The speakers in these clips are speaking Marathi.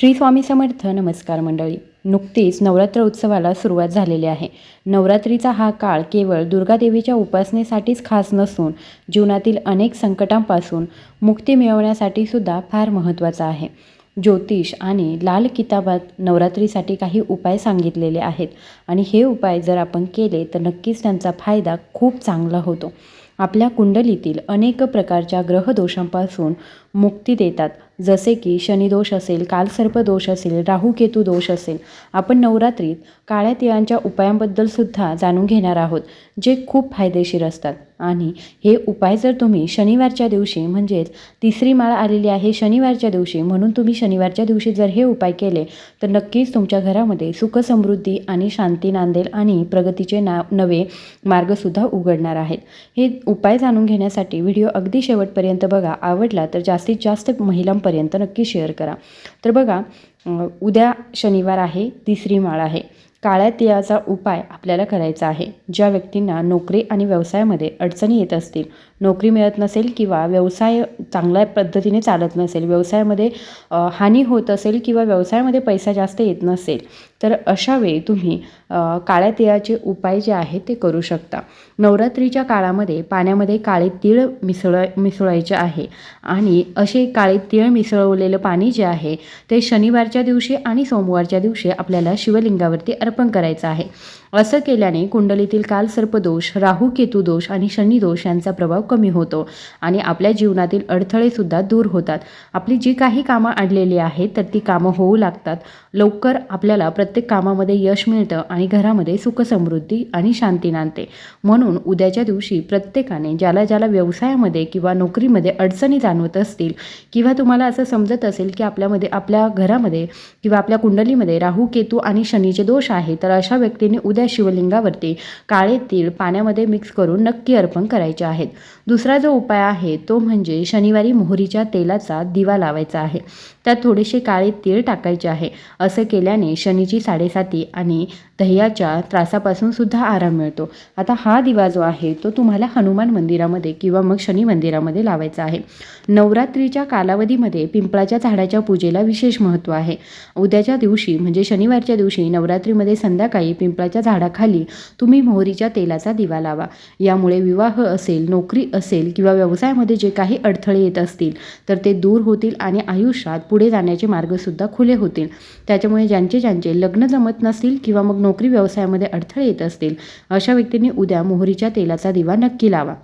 श्री स्वामी समर्थ नमस्कार मंडळी. नुकतीच नवरात्र उत्सवाला सुरुवात झालेली आहे. नवरात्रीचा हा काळ केवळ दुर्गादेवीच्या उपासनेसाठीच खास नसून जीवनातील अनेक संकटांपासून मुक्ती मिळवण्यासाठी सुद्धा फार महत्त्वाचा आहे. ज्योतिष आणि लाल किताबात नवरात्रीसाठी काही उपाय सांगितलेले आहेत आणि हे उपाय जर आपण केले तर नक्कीच त्यांचा फायदा खूप चांगला होतो. आपल्या कुंडलीतील अनेक प्रकारच्या ग्रहदोषांपासून मुक्ती देतात. जसे की शनिदोष असेल कालसर्पदोष असेल राहूकेतू दोष असेल आपण नवरात्रीत काळ्या तिळांच्या उपायांबद्दल सुद्धा जाणून घेणार आहोत जे खूप फायदेशीर असतात. आणि हे उपाय जर तुम्ही शनिवारच्या दिवशी म्हणजेच तिसरी माळ आलेली आहे शनिवारच्या दिवशी म्हणून तुम्ही शनिवारच्या दिवशी जर हे उपाय केले तर नक्कीच तुमच्या घरामध्ये सुख समृद्धी आणि शांती नांदेल आणि प्रगतीचे ना नवे मार्गसुद्धा उघडणार आहेत. हे उपाय जाणून घेण्यासाठी व्हिडिओ अगदी शेवटपर्यंत बघा. आवडला तर जास्त जास्तीत जास्त महिलांपर्यंत नक्की शेअर करा. तर बघा उद्या शनिवार आहे तिसरी माळ आहे. काळ्या तिळाचा उपाय आपल्याला करायचा आहे. ज्या व्यक्तींना नोकरी आणि व्यवसायामध्ये अडचणी येत असतील नोकरी मिळत नसेल किंवा व्यवसाय चांगल्या पद्धतीने चालत नसेल व्यवसायामध्ये हानी होत असेल किंवा व्यवसायामध्ये पैसा जास्त येत नसेल तर अशा वेळी तुम्ही काळ्या तिळाचे उपाय जे आहेत ते करू शकता. नवरात्रीच्या काळामध्ये पाण्यामध्ये काळे तीळ मिसळ मिसळायचे आहे आणि असे काळे तीळ मिसळवलेलं पाणी जे आहे ते शनिवारच्या दिवशी आणि सोमवारच्या दिवशी आपल्याला शिवलिंगावरती अर्पण करायचं आहे. असं केल्याने कुंडलीतील कालसर्पदोष राहू केतू दोष आणि शनी दोष यांचा प्रभाव कमी होतो आणि आपल्या जीवनातील अडथळेसुद्धा दूर होतात. आपली जी काही कामं अडलेली आहेत तर ती कामं होऊ लागतात. लवकर आपल्याला प्रत्येक कामामध्ये यश मिळतं आणि घरामध्ये सुखसमृद्धी आणि शांती नांदते. म्हणून उद्याच्या दिवशी प्रत्येकाने ज्याला ज्याला व्यवसायामध्ये किंवा नोकरीमध्ये अडचणी जाणवत असतील किंवा तुम्हाला असं समजत असेल की आपल्यामध्ये आपल्या घरामध्ये किंवा आपल्या कुंडलीमध्ये राहू केतू आणि शनीचे दोष आहे तर अशा व्यक्तीने उद्या शिवलिंगावरती काळे तीळ पाण्यामध्ये मिक्स करून नक्की अर्पण करायचे आहेत. दुसरा जो उपाय आहे तो म्हणजे शनिवारी मोहरीच्या तेलाचा दिवा लावायचा आहे. त्यात थोडेसे काळे तीळ टाकायचे आहे. असं केल्याने शनीची साडेसाती आणि दह्याच्या त्रासापासून सुद्धा आराम मिळतो. आता हा दिवा जो आहे तो तुम्हाला हनुमान मंदिरामध्ये किंवा मग शनी मंदिरामध्ये लावायचा आहे. नवरात्रीच्या कालावधीमध्ये पिंपळाच्या झाडाच्या पूजेला विशेष महत्त्व आहे. उद्याच्या दिवशी म्हणजे शनिवारच्या दिवशी नवरात्रीमध्ये संध्याकाळी पिंपळाच्या झाडाखाली तुम्ही मोहरीच्या तेलाचा दिवा लावा. यामुळे विवाह असेल नोकरी असेल असेल किंवा व्यवसायामध्ये जे काही अडथळे येत असतील तर ते दूर होतील आणि आयुष्यात पुढे जाण्याचे मार्गसुद्धा खुले होतील. त्याच्यामुळे ज्यांचे ज्यांचे लग्न जमत नसतील किंवा मग नोकरी व्यवसायामध्ये अडथळे येत असतील अशा व्यक्तींनी उद्या मोहरीच्या तेलाचा दिवा नक्की लावा.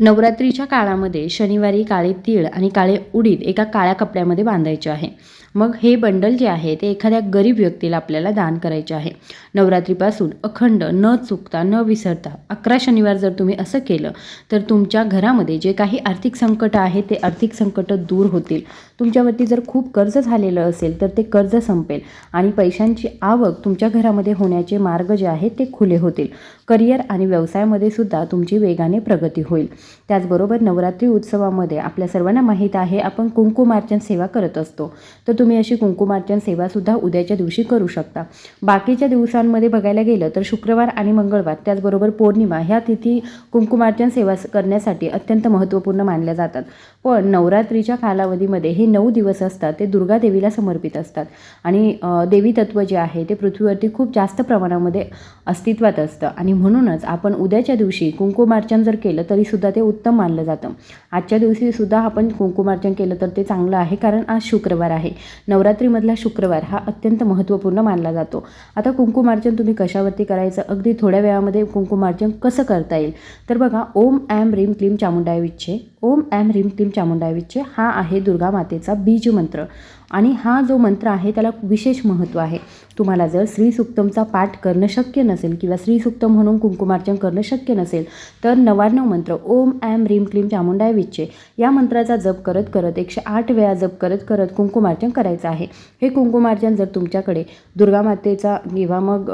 नवरात्रीच्या काळामध्ये शनिवारी काळे तीळ आणि काळे उडीद एका काळ्या कपड्यामध्ये बांधायचे आहे. मग हे बंडल जे आहे ते एखाद्या गरीब व्यक्तीला आपल्याला दान करायचे आहे. नवरात्रीपासून अखंड न चुकता न विसरता अकरा शनिवार जर तुम्ही असं केलं तर तुमच्या घरामध्ये जे काही आर्थिक संकट आहे ते आर्थिक संकट दूर होतील. तुमच्यावरती जर खूप कर्ज झालेलं असेल तर ते कर्ज संपेल आणि पैशांची आवक तुमच्या घरामध्ये होण्याचे मार्ग जे आहेत ते खुले होतील. करिअर आणि व्यवसायामध्ये सुद्धा तुमची वेगाने प्रगती होईल. त्याचबरोबर नवरात्री उत्सवामध्ये आपल्या सर्वांना माहीत आहे आपण कुंकुमार्चन सेवा करत असतो. तर तुम्ही अशी कुंकुमार्चन सेवासुद्धा उद्याच्या दिवशी करू शकता. बाकीच्या दिवसांमध्ये बघायला गेलं तर शुक्रवार आणि मंगळवार त्याचबरोबर पौर्णिमा ह्या तिथी कुंकुमार्चन सेवा करण्यासाठी अत्यंत महत्त्वपूर्ण मानल्या जातात. पण नवरात्रीच्या कालावधीमध्ये हे नऊ दिवस असतात ते दुर्गा देवीला समर्पित असतात. आणि देवी तत्व जे आहे ते पृथ्वीवरती खूप जास्त प्रमाणामध्ये अस्तित्वात असतं. आणि म्हणूनच आपण उद्याच्या दिवशी कुंकुमार्चन जर केलं तरीसुद्धा ते उत्तम मानलं जातं. आजच्या दिवशी सुद्धा आपण कुंकुमार्चन केलं तर ते चांगलं आहे कारण आज शुक्रवार आहे. नवरात्रीमधला शुक्रवार हा अत्यंत महत्त्वपूर्ण मानला जातो. आता कुंकुमार्चन तुम्ही कशावरती करायचं? अगदी थोड्या वेळामध्ये कुंकुमार्चन कसं करता येईल? तर बघा ओम ॲम रीम क्लीम चामुंडायविच्छे ओम ॲम रीम क्लीम चामुंडायविच्छे हा आहे दुर्गा मातेचा बीज मंत्र. आणि हा जो मंत्र आहे त्याला विशेष महत्त्व आहे. तुम्हाला जर श्री सुक्तमचा पाठ करणं शक्य नसेल किंवा श्री सुक्तम म्हणून कुंकुमार्चन करणं शक्य नसेल तर नव्याण्णव मंत्र ओम ॲम रीम क्लीम चामुंडाय विच्चे या मंत्राचा जप करत करत एकशे आठ वेळा जप करत करत कुंकुमार्चन करायचं आहे. हे कुंकुमार्चन जर तुमच्याकडे दुर्गा मातेचा किंवा मग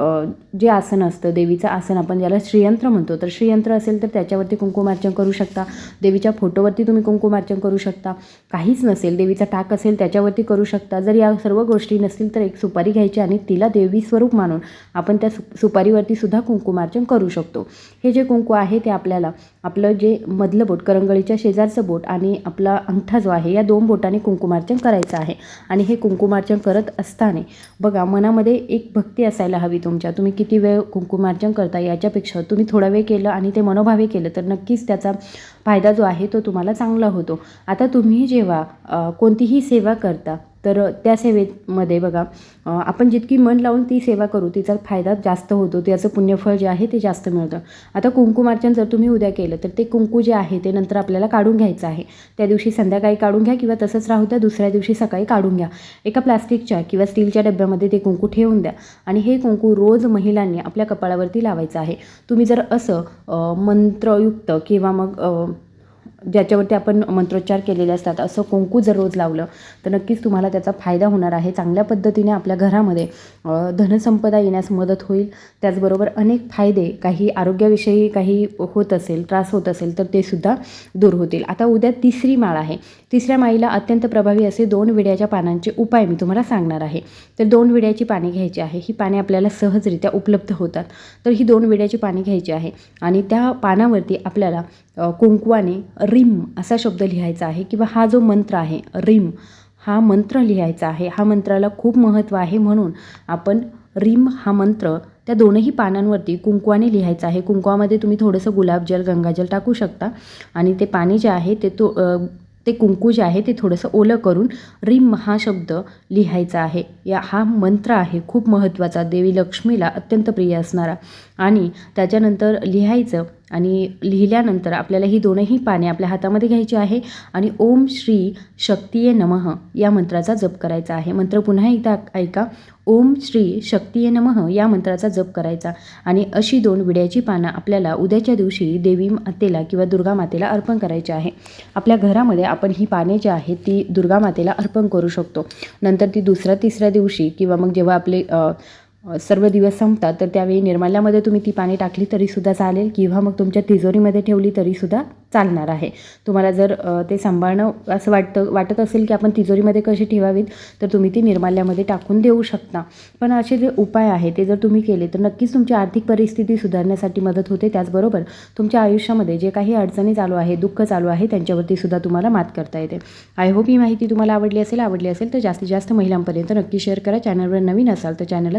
जे आसन असतं देवीचं आसन आपण ज्याला श्रीयंत्र म्हणतो तर श्रीयंत्र असेल तर त्याच्यावरती कुंकुमार्चन करू शकता. देवीच्या फोटोवरती तुम्ही कुंकुमार्चन करू शकता. काहीच नसेल देवीचा टाक असेल त्याच्यावरती करू शकता. जर या सर्व गोष्टी नसतील तर एक सुपारी घ्यायची आणि तिला देवी स्वरूप मानून आपण त्या सु सुपारीवरती सुद्धा कुंकुमार्चन करू शकतो. हे जे कुंकू आहे ते आपल्याला आपलं जे मधलं बोट करंगळीच्या शेजारचं बोट आणि आपला अंगठा जो आहे या दोन बोटाने कुंकुमार्चन करायचं आहे. आणि हे कुंकुमार्चन करत असताना बघा मनामध्ये एक भक्ती असायला हवी तुमच्या. तुम्ही किती वेळ कुंकुमार्चन करता याच्यापेक्षा तुम्ही थोडा वेळ केलं आणि ते मनोभावे केलं तर नक्कीच त्याचा फायदा जो आहे तो तुम्हाला चांगला होतो. आता तुम्ही जेव्हा कोणतीही सेवा करता तर त्या सेवेमध्ये बघा आपण जितकी मन लावून ती सेवा करू तिचा फायदा जास्त होतो. त्याचं पुण्यफळ जे आहे ते जास्त मिळतं. आता कुंकुमार्चन जर तुम्ही उद्या केलं तर ते कुंकू जे आहे ते नंतर आपल्याला काढून घ्यायचं आहे. त्या दिवशी संध्याकाळी काढून घ्या किंवा तसंच राहू द्या दुसऱ्या दिवशी सकाळी काढून घ्या. एका प्लास्टिकच्या किंवा स्टीलच्या डब्यामध्ये ते कुंकू ठेवून द्या. आणि हे कुंकू रोज महिलांनी आपल्या कपाळावरती लावायचं आहे. तुम्ही जर असं मंत्रयुक्त किंवा मग ज्याच्यावरती आपण मंत्रोच्चार केलेले असतात असं कुंकू जर रोज लावलं तर नक्कीच तुम्हाला त्याचा फायदा होणार आहे. चांगल्या पद्धतीने आपल्या घरामध्ये धनसंपदा येण्यास मदत होईल. त्याचबरोबर अनेक फायदे काही आरोग्याविषयी काही होत असेल त्रास होत असेल तर ते सुद्धा दूर होतील. आता उद्या तिसरी माळ आहे. तिसऱ्या माळीला अत्यंत प्रभावी असे दोन विड्याच्या पानांचे उपाय मी तुम्हाला सांगणार आहे. तर दोन विड्याची पाने घ्यायची आहे. ही पाने आपल्याला सहजरित्या उपलब्ध होतात. तर ही दोन विड्याची पाने घ्यायची आहे आणि त्या पानावरती आपल्याला कुंकवाने रिम असा शब्द लिहायचा आहे किंवा हा जो मंत्र आहे रिम हा मंत्र लिहायचा आहे. हा मंत्राला खूप महत्त्व आहे म्हणून आपण रिम हा मंत्र त्या दोनही पानांवरती कुंकवाने लिहायचं आहे. कुंकवामध्ये तुम्ही थोडंसं गुलाबजल गंगाजल टाकू शकता आणि ते पाणी जे आहे ते तो ते कुंकू जे आहे ते थोडंसं ओलं करून रिम हा शब्द लिहायचा आहे. या हा मंत्र आहे खूप महत्त्वाचा. देवी लक्ष्मीला अत्यंत प्रिय असणारा. आणि त्याच्यानंतर लिहायचं आणि लिहिल्यानंतर आपल्याला ही दोनही पाने आपल्या हातामध्ये घ्यायची आहे आणि ओम श्री शक्तीये नमः या मंत्राचा जप करायचा आहे. मंत्र पुन्हा एकदा ऐका. ओम श्री शक्तीये नमः या मंत्राचा जप करायचा आणि अशी दोन विड्याची पानं आपल्याला उद्याच्या दिवशी देवी मातेला किंवा दुर्गा मातेला अर्पण करायची आहे. आपल्या घरामध्ये आपण ही पाने जी आहेत ती दुर्गा मातेला अर्पण करू शकतो. नंतर ती दुसऱ्या तिसऱ्या दिवशी किंवा मग जेव्हा आपले सर्व दिवस संपतात तर त्यावेळी निर्माल्यामध्ये तुम्ही ती पाणी टाकली तरीसुद्धा चालेल किंवा मग तुमच्या तिजोरीमध्ये ठेवली तरीसुद्धा चालणार आहे. तुम्हाला जर ते सांभाळणं असं वाटतं वाटत असेल की आपण तिजोरीमध्ये कशी ठेवावीत तर तुम्ही ती निर्माल्यामध्ये टाकून देऊ शकता. पण असे जे उपाय आहे ते जर तुम्ही केले तर नक्कीच तुमची आर्थिक परिस्थिती सुधारण्यासाठी मदत होते. त्याचबरोबर तुमच्या आयुष्यामध्ये जे काही अडचणी चालू आहे दुःख चालू आहे त्यांच्यावरती सुद्धा तुम्हाला मात करता येते. आय होप ही माहिती तुम्हाला आवडली असेल आवडली असेल तर जास्तीत जास्त महिलांपर्यंत नक्की शेअर करा. चॅनलवर नवीन असाल तर चॅनलला